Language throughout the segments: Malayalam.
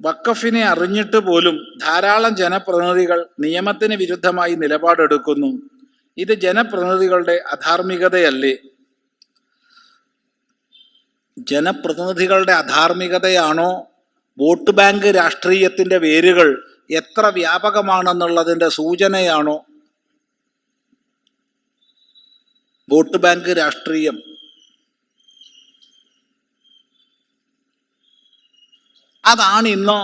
വക്കഫിനെ അറിഞ്ഞിട്ട് പോലും ധാരാളം ജനപ്രതിനിധികൾ നിയമത്തിന് വിരുദ്ധമായി നിലപാടെടുക്കുന്നു. ഇത് ജനപ്രതിനിധികളുടെ അധാർമികതയല്ലേ? ജനപ്രതിനിധികളുടെ അധാർമികതയാണോ? വോട്ട് ബാങ്ക് രാഷ്ട്രീയത്തിന്റെ വേരുകൾ എത്ര വ്യാപകമാണെന്നുള്ളതിന്റെ സൂചനയാണോ? വോട്ട് ബാങ്ക് രാഷ്ട്രീയം. അതാണ് ഇന്നോ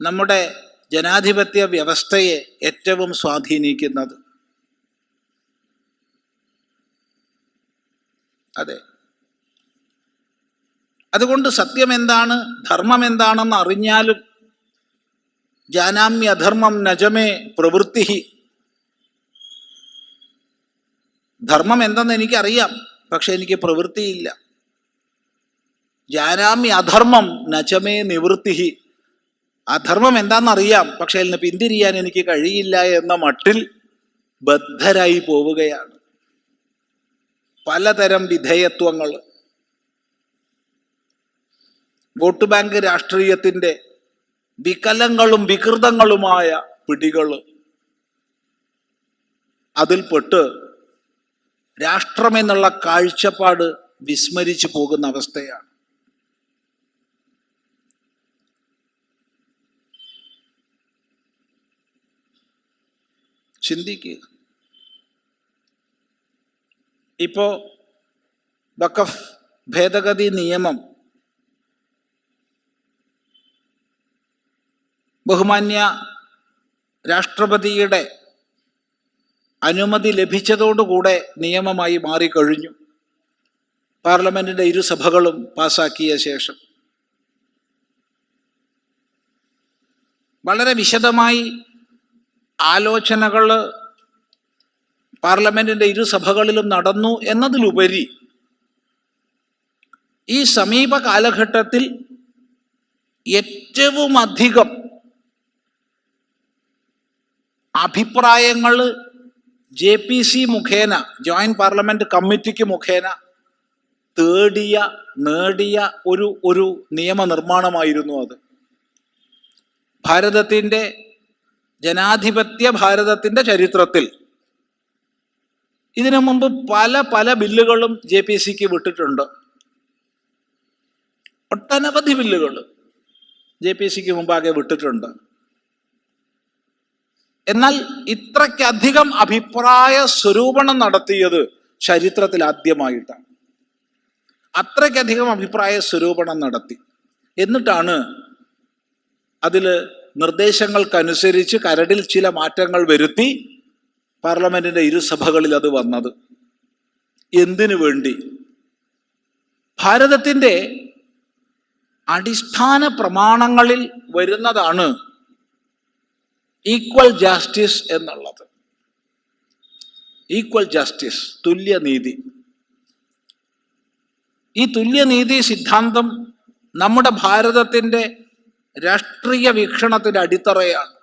നമ്മുടെ ജനാധിപത്യ വ്യവസ്ഥയെ ഏറ്റവും സ്വാധീനിക്കുന്നത്. അതെ. അതുകൊണ്ട് സത്യം എന്താണ് ധർമ്മം എന്താണെന്ന് അറിഞ്ഞാലും ജാനാമ്യധർമ്മം നജമേ പ്രവൃത്തി ധർമ്മം എന്തെന്ന് എനിക്കറിയാം പക്ഷെ എനിക്ക് പ്രവൃത്തിയില്ല. ജാനാമി അധർമ്മം നചമേ നിവൃത്തി അധർമ്മം എന്താണെന്നറിയാം പക്ഷെ അതിന് പിന്തിരിയാൻ എനിക്ക് കഴിയില്ല എന്ന മട്ടിൽ ബദ്ധരായി പോവുകയാണ്. പലതരം വിധേയത്വങ്ങൾ. വോട്ട് ബാങ്ക് രാഷ്ട്രീയത്തിന്റെ വികലങ്ങളും വികൃതങ്ങളുമായ പിടികൾ. അതിൽപ്പെട്ട് രാഷ്ട്രമെന്നുള്ള കാഴ്ചപ്പാട് വിസ്മരിച്ചു പോകുന്ന അവസ്ഥയാണ്. ചിന്തിക്കുക. ഇപ്പോ വഖഫ് ഭേദഗതി നിയമം ബഹുമാന്യ രാഷ്ട്രപതിയുടെ അനുമതി ലഭിച്ചതോടുകൂടെ നിയമമായി മാറിക്കഴിഞ്ഞു. പാർലമെന്റിന്റെ ഇരുസഭകളും പാസാക്കിയ ശേഷം. വളരെ വിശദമായി ആലോചനകൾ പാർലമെന്റിന്റെ ഇരുസഭകളിലും നടന്നു എന്നതിലുപരി ഈ സമീപ കാലഘട്ടത്തിൽ ഏറ്റവും അധികം അഭിപ്രായങ്ങൾ ജെ പി സി മുഖേന ജോയിന്റ് പാർലമെന്റ് കമ്മിറ്റിക്ക് മുഖേന തേടിയ നേടിയ ഒരു ഒരു നിയമനിർമ്മാണമായിരുന്നു അത്. ഭാരതത്തിന്റെ ജനാധിപത്യ ഭാരതത്തിന്റെ ചരിത്രത്തിൽ ഇതിനു മുമ്പ് പല പല ബില്ലുകളും ജെ പി സിക്ക് വിട്ടിട്ടുണ്ട്. ഒട്ടനവധി ബില്ലുകൾ ജെ പി സിക്ക് മുമ്പാകെ വിട്ടിട്ടുണ്ട്. എന്നാൽ ഇത്രയ്ക്കധികം അഭിപ്രായ സ്വരൂപണം നടത്തിയത് ചരിത്രത്തിൽ ആദ്യമായിട്ടാണ് അത്രയ്ക്കധികം അഭിപ്രായ സ്വരൂപണം നടത്തി. എന്നിട്ടാണ് അതിൽ നിർദ്ദേശങ്ങൾക്കനുസരിച്ച് കരടിൽ ചില മാറ്റങ്ങൾ വരുത്തി പാർലമെന്റിന്റെ ഇരുസഭകളിൽ അത് വന്നത്. എന്തിനു വേണ്ടി? ഭാരതത്തിന്റെ അടിസ്ഥാന പ്രമാണങ്ങളിൽ വരുന്നതാണ് ഈക്വൽ ജാസ്റ്റിസ് എന്നുള്ളത്. ഈക്വൽ ജാസ്റ്റിസ് തുല്യനീതി ഈ തുല്യനീതി സിദ്ധാന്തം നമ്മുടെ ഭാരതത്തിന്റെ രാഷ്ട്രീയ വീക്ഷണത്തിന്റെ അടിത്തറയാണ്.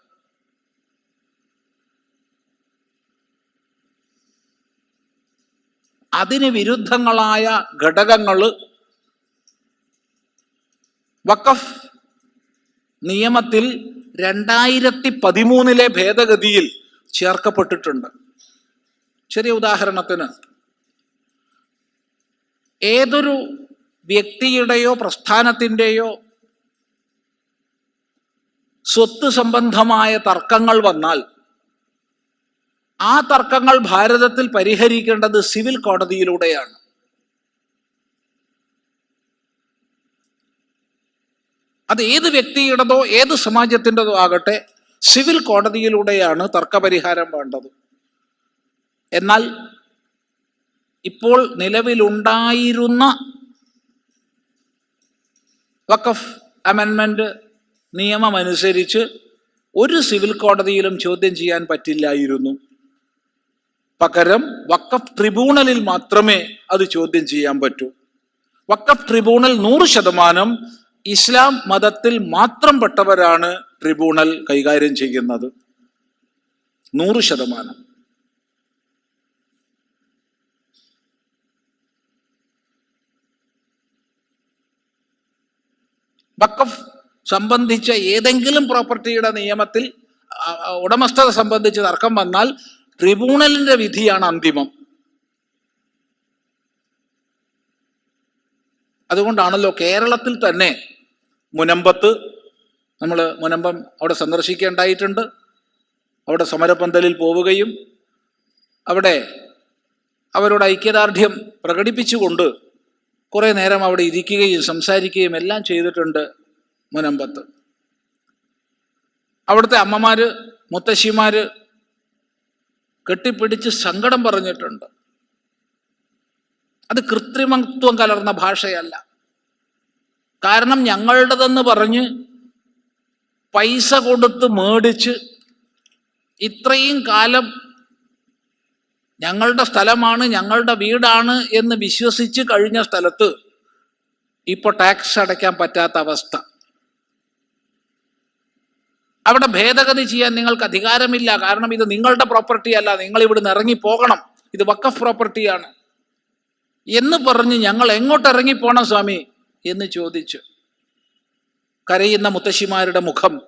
അതിന് വിരുദ്ധങ്ങളായ ഘടകങ്ങൾ വഖഫ് നിയമത്തിൽ രണ്ടായിരത്തി പതിമൂന്നിലെ ഭേദഗതിയിൽ ചേർക്കപ്പെട്ടിട്ടുണ്ട്. ചെറിയ ഉദാഹരണത്തിന് ഏതൊരു വ്യക്തിയുടെയോ പ്രസ്ഥാനത്തിന്റെയോ സ്വത്ത് സംബന്ധമായ തർക്കങ്ങൾ വന്നാൽ ആ തർക്കങ്ങൾ ഭാരതത്തിൽ പരിഹരിക്കേണ്ടത് സിവിൽ കോടതിയിലൂടെയാണ്. അത് ഏത് വ്യക്തിയുടേതോ ഏത് സമാജത്തിന്റെതോ ആകട്ടെ സിവിൽ കോടതിയിലൂടെയാണ് തർക്കപരിഹാരം വേണ്ടത്. എന്നാൽ ഇപ്പോൾ നിലവിലുണ്ടായിരുന്ന വഖഫ് അമെൻമെന്റ് നിയമമനുസരിച്ച് ഒരു സിവിൽ കോടതിയിലും ചോദ്യം ചെയ്യാൻ പറ്റില്ലായിരുന്നു. പകരം വക്കഫ് ട്രിബ്യൂണലിൽ മാത്രമേ അത് ചോദ്യം ചെയ്യാൻ പറ്റൂ. വക്കഫ് ട്രിബ്യൂണൽ നൂറ് ശതമാനം ഇസ്ലാം മതത്തിൽ മാത്രം പെട്ടവരാണ് ട്രിബ്യൂണൽ കൈകാര്യം ചെയ്യുന്നത്. നൂറ് ശതമാനം. വക്കഫ് സംബന്ധിച്ച ഏതെങ്കിലും പ്രോപ്പർട്ടിയുടെ നിയമത്തിൽ ഉടമസ്ഥത സംബന്ധിച്ച് തർക്കം വന്നാൽ ട്രിബ്യൂണലിന്റെ വിധിയാണ് അന്തിമം. അതുകൊണ്ടാണല്ലോ കേരളത്തിൽ തന്നെ മുനമ്പത്ത് നമ്മൾ മുനമ്പം അവിടെ സന്ദർശിക്കേണ്ടായിട്ടുണ്ട്. അവിടെ സമരപ്പന്തലിൽ പോവുകയും അവിടെ അവരോട് ഐക്യദാർഢ്യം പ്രകടിപ്പിച്ചുകൊണ്ട് കുറേ നേരം അവിടെ ഇരിക്കുകയും സംസാരിക്കുകയും എല്ലാം ചെയ്തിട്ടുണ്ട് മുനമ്പത്ത്. അവിടുത്തെ അമ്മമാർ മുത്തശ്ശിമാർ കെട്ടിപ്പിടിച്ച് സങ്കടം പറഞ്ഞിട്ടുണ്ട്. അത് കൃത്രിമത്വം കലർന്ന ഭാഷയല്ല. കാരണം ഞങ്ങളുടേതെന്ന് പറഞ്ഞ് പൈസ കൊടുത്ത് മേടിച്ച് ഇത്രയും കാലം ഞങ്ങളുടെ സ്ഥലമാണ് ഞങ്ങളുടെ വീടാണ് എന്ന് വിശ്വസിച്ച് കഴിഞ്ഞ സ്ഥലത്ത് ഇപ്പോൾ ടാക്സ് അടയ്ക്കാൻ പറ്റാത്ത അവസ്ഥ. അവിടെ ഭേദഗതി ചെയ്യാൻ നിങ്ങൾക്ക് അധികാരമില്ല. കാരണം ഇത് നിങ്ങളുടെ പ്രോപ്പർട്ടി അല്ല. നിങ്ങൾ ഇവിടുന്ന് ഇറങ്ങി പോകണം. ഇത് വക്കഫ് പ്രോപ്പർട്ടിയാണ് എന്ന് പറഞ്ഞ് ഞങ്ങൾ എങ്ങോട്ട് ഇറങ്ങിപ്പോണം സ്വാമി? എന്ന് ചോദിച്ചു കരയുന്ന മുത്തശ്ശിമാരുടെ മുഖം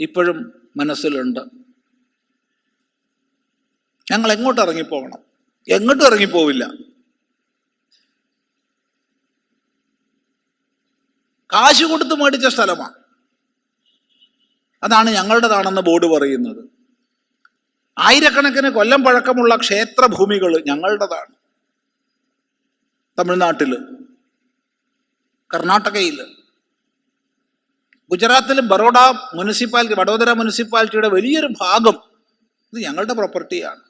ഇപ്പോഴും മനസ്സിലുണ്ട്. ഞങ്ങൾ എങ്ങോട്ട് ഇറങ്ങിപ്പോകണം? എങ്ങോട്ടും ഇറങ്ങിപ്പോവില്ല. കാശ് കൊടുത്ത് മേടിച്ച സ്ഥലമാണ്. അതാണ് ഞങ്ങളുടേതാണെന്ന് ബോർഡ് പറയുന്നത്. ആയിരക്കണക്കിന് കൊല്ലം പഴക്കമുള്ള ക്ഷേത്രഭൂമികൾ ഞങ്ങളുടേതാണ്. തമിഴ്നാട്ടിൽ കർണാടകയിൽ. ഗുജറാത്തിൽ ബറോഡ മുനിസിപ്പാലിറ്റി വഡോദര മുനിസിപ്പാലിറ്റിയുടെ വലിയൊരു ഭാഗം ഇത് ഞങ്ങളുടെ പ്രോപ്പർട്ടിയാണ്.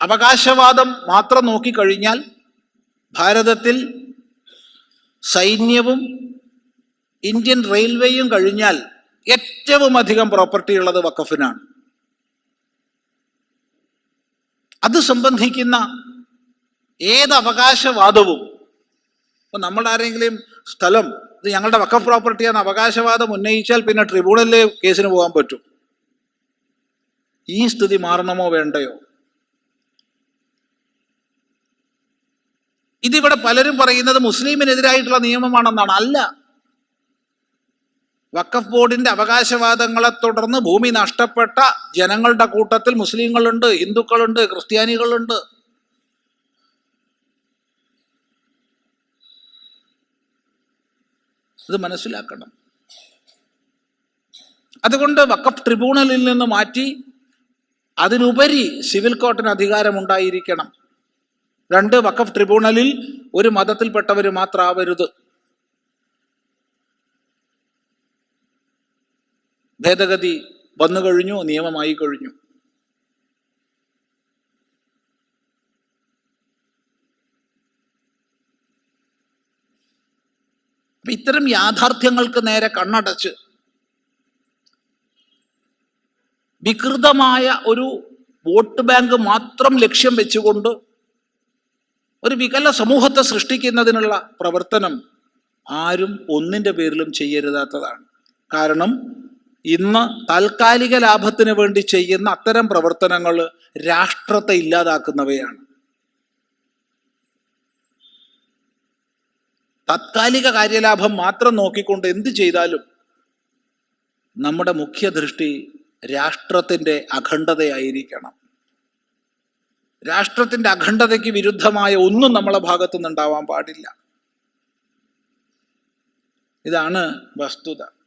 അവകാശവാദം മാത്രം നോക്കിക്കഴിഞ്ഞാൽ ഭാരതത്തിൽ സൈന്യവും ഇന്ത്യൻ റെയിൽവേയും കഴിഞ്ഞാൽ ഏറ്റവും അധികം പ്രോപ്പർട്ടി ഉള്ളത് വക്കഫിനാണ് അത് സംബന്ധിക്കുന്ന ഏത് അവകാശവാദവും ഇപ്പൊ നമ്മൾ ആരെങ്കിലും സ്ഥലം ഇത് ഞങ്ങളുടെ വക്കഫ് എന്ന അവകാശവാദം ഉന്നയിച്ചാൽ പിന്നെ ട്രിബ്യൂണലിലെ കേസിന് പോകാൻ പറ്റും. ഈ സ്ഥിതി മാറണമോ വേണ്ടയോ? ഇതിവിടെ പലരും പറയുന്നത് മുസ്ലിമിനെതിരായിട്ടുള്ള നിയമമാണെന്നാണ്. അല്ല. വക്കഫ് ബോർഡിന്റെ അവകാശവാദങ്ങളെ തുടർന്ന് ഭൂമി നഷ്ടപ്പെട്ട ജനങ്ങളുടെ കൂട്ടത്തിൽ മുസ്ലിങ്ങളുണ്ട് ഹിന്ദുക്കളുണ്ട് ക്രിസ്ത്യാനികളുണ്ട്. ഇത് മനസ്സിലാക്കണം. അതുകൊണ്ട് വക്കഫ് ട്രിബ്യൂണലിൽ നിന്ന് മാറ്റി അതിനുപരി സിവിൽ കോർട്ടിന് അധികാരമുണ്ടായിരിക്കണം രണ്ട് വക്കഫ് ട്രിബ്യൂണലിൽ ഒരു മതത്തിൽപ്പെട്ടവർ മാത്രമാവരുത് ഭേദഗതി വന്നു കഴിഞ്ഞു നിയമമായി കഴിഞ്ഞു. അപ്പൊ ഇത്തരം യാഥാർത്ഥ്യങ്ങൾക്ക് നേരെ കണ്ണടച്ച് വികൃതമായ ഒരു വോട്ട് ബാങ്ക് മാത്രം ലക്ഷ്യം വെച്ചുകൊണ്ട് ഒരു വികല സമൂഹത്തെ സൃഷ്ടിക്കുന്നതിനുള്ള പ്രവർത്തനം ആരും ഒന്നിന്റെ പേരിലും ചെയ്യരുതാത്തതാണ്. കാരണം ഇന്ന് താൽക്കാലിക ലാഭത്തിന് വേണ്ടി ചെയ്യുന്ന അത്തരം പ്രവർത്തനങ്ങൾ രാഷ്ട്രത്തെ ഇല്ലാതാക്കുന്നവയാണ്. താത്കാലിക കാര്യലാഭം മാത്രം നോക്കിക്കൊണ്ട് എന്ത് ചെയ്താലും നമ്മുടെ മുഖ്യ ദൃഷ്ടി രാഷ്ട്രത്തിന്റെ അഖണ്ഡതയായിരിക്കണം. രാഷ്ട്രത്തിന്റെ അഖണ്ഡതയ്ക്ക് വിരുദ്ധമായ ഒന്നും നമ്മളെ ഭാഗത്തുനിന്നുണ്ടാവാൻ പാടില്ല. ഇതാണ് വസ്തുത.